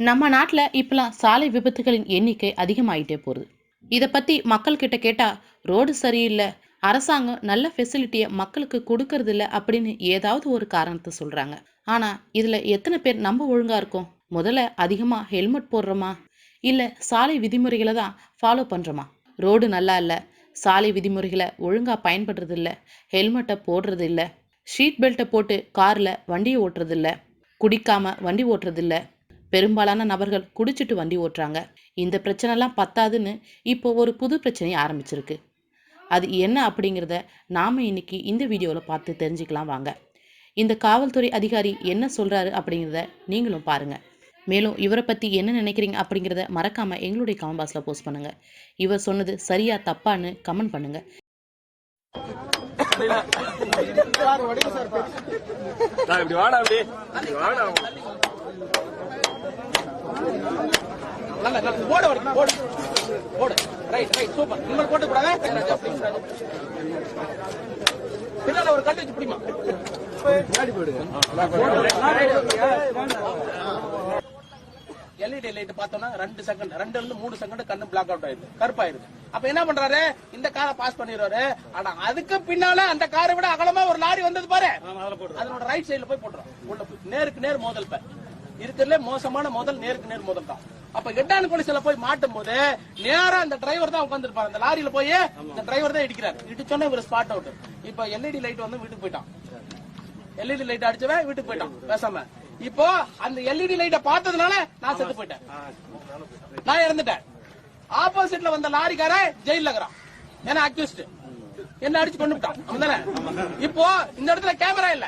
நம்ம நாட்டில் இப்பெல்லாம் சாலை விபத்துகளின் எண்ணிக்கை அதிகமாயிட்டே போகுது. இதை பற்றி மக்கள்கிட்ட கேட்டால் ரோடு சரியில்லை அரசாங்கம் நல்ல ஃபெசிலிட்டியை மக்களுக்கு கொடுக்கறதில்ல அப்படின்னு ஏதாவது ஒரு காரணத்தை சொல்கிறாங்க ஆனால் இதில் எத்தனை பேர் நம்ம ஒழுங்காக இருக்கோம்? முதல்ல அதிகமாக ஹெல்மெட் போடுறோமா? இல்லை சாலை விதிமுறைகளை தான் ஃபாலோ பண்ணுறோமா ரோடு நல்லா இல்லை சாலை விதிமுறைகளை ஒழுங்காக பயன்படுறதில்ல ஹெல்மெட்டை போடுறதில்ல ஷீட் பெல்ட்டை போட்டு காரில் வண்டியை ஓட்டுறதில்ல குடிக்காமல் வண்டி ஓட்டுறதில்ல பெரும்பாலான நபர்கள் குடிச்சிட்டு வண்டி ஓட்டுறாங்க. இந்த பிரச்சனைலாம் பத்தாதுன்னு இப்போ ஒரு புது பிரச்சனையை ஆரம்பிச்சிருக்கு. அது என்ன அப்படிங்கிறத நாம் இன்னைக்கு இந்த வீடியோவில் பார்த்து தெரிஞ்சுக்கலாம் வாங்க. இந்த காவல்துறை அதிகாரி என்ன சொல்கிறாரு அப்படிங்கிறத நீங்களும் பாருங்கள் மேலும் இவரை பற்றி என்ன நினைக்கிறீங்க அப்படிங்கிறத மறக்காமல் எங்களுடைய கமெண்ட் பாக்ஸில் போஸ்ட் பண்ணுங்கள் இவர் சொன்னது சரியா தப்பான்னு கமெண்ட் பண்ணுங்கள் இப்படி வாடா அப்படி வாடா. நல்ல நல்ல. போடு வரைக்கும் போடு போடு ரைட் ரைட். சூப்பர். நீங்கள் போட்டு கூடாது பின்னால ஒரு கட்டு வச்சு பிடிமா. எல்இடி லைட் பார்த்தோம்னா ரெண்டு செகண்ட் ரெண்டுல இருந்து மூணு செகண்ட் கண்ணு பிளாக் அவுட் ஆயிடுது. கருப்பாயிருது அப்ப என்ன பண்றாரு? இந்த காரை பாஸ் பண்ணிடுவாரு. ஆனா அதுக்கு பின்னால அந்த காரை விட அகலமா ஒரு லாரி வந்தது பாரு. அதனோட ரைட் சைடுல போய் போட்டுரும் உள்ள நேருக்கு நேர் மோதல் இப்ப. இருக்கிறதுல மோசமான மோதல் நேருக்கு நேர் மோதல் தான். அப்ப எட்டான் குளிசல போய் மாட்டும் போது நேரா அந்த டிரைவர் தான் உட்காந்துருப்பாரு அந்த லாரியில போய் இந்த டிரைவர் தான் இடிக்கிறாரு. இடிச்சோன்னே இவர் ஸ்பாட் அவுட் இப்ப எல்இடி லைட் வந்து வீட்டுக்கு போயிட்டான். எல்இடி லைட் அடிச்சவன் வீட்டுக்கு போயிட்டான். பேசாம. இப்போ அந்த எல்இடி லைட்ட பார்த்ததுனால நான் செத்து போயிட்டேன். நான் இறந்துட்டேன். ஆப்போசிட்ல வந்த லாரிக்காரன் ஜெயில இருக்கிறான். ஏன்னா அக்யூஸ்ட் என்ன அடிச்சு கொண்டு விட்டான் இப்போ இந்த இடத்துல கேமரா இல்ல.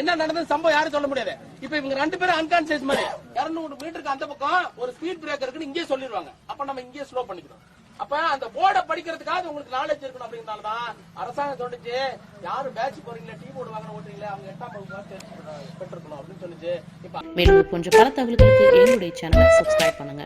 என்ன நடந்தது சம்பவம் யாரும் சொல்ல முடியாது. இப்ப இவங்க ரெண்டு பேரும் அன்கான்சியஸ் மாதிரி. இருநூறு மீட்டருக்கு அந்த பக்கம் ஒரு ஸ்பீட் பிரேக்கர் இருக்குன்னு இங்கேயே சொல்லிடுவாங்க. அப்ப நம்ம இங்கேயே ஸ்லோ பண்ணிக்கிறோம். அப்ப அந்த போர்டை படிக்கிறதுக்காக உங்களுக்கு நாலேஜ் இருக்கணும் அப்படிங்கறதுனாலதான் அரசாங்கம் சொல்லிச்சு யாரும் பேட்ச் போறீங்களா டீ போர்டு வாங்குற ஓட்டுறீங்களா அவங்க எட்டாம் வகுப்பு பெற்றிருக்கணும் அப்படின்னு சொல்லிச்சு. மேலும் போன்ற பல தகவல்களுக்கு எங்களுடைய சேனலை சப்ஸ்கிரைப் பண்ணுங்க.